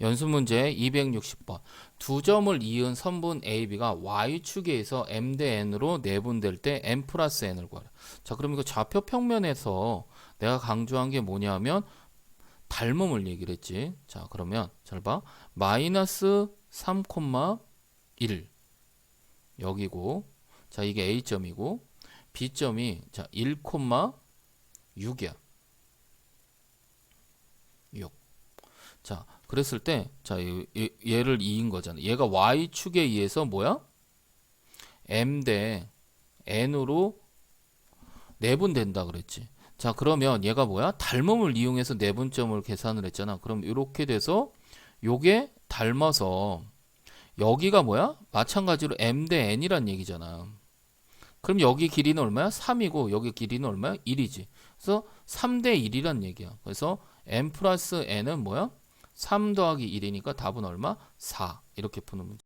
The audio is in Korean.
연습 문제 260번. 두 점을 이은 선분 AB가 Y축에서 M 대 N으로 내분될 때 M 플러스 N을 구하라. 자, 그럼 이거 좌표 평면에서 내가 강조한 게 뭐냐면 닮음을 얘기를 했지. 자, 그러면 잘 봐. 마이너스 3,1 여기고 자, 이게 A점이고 B점이 자, 1,6이야. 6. 자, 그랬을 때, 자, 얘- 얘- 얘를 2인 거잖아. 얘가 y축에 의해서 뭐야? m 대 n으로 내분된다 그랬지. 자, 그러면 얘가 뭐야? 닮음을 이용해서 내분점을 계산을 했잖아. 그럼 이렇게 돼서 요게 닮아서 여기가 뭐야? 마찬가지로 m 대 n이란 얘기잖아. 그럼 여기 길이는 얼마야? 3이고 여기 길이는 얼마야? 1이지. 그래서 3대 1이란 얘기야. 그래서 m 플러스 n은 뭐야? 3 더하기 1이니까 답은 얼마? 4. 이렇게 푸는 문제.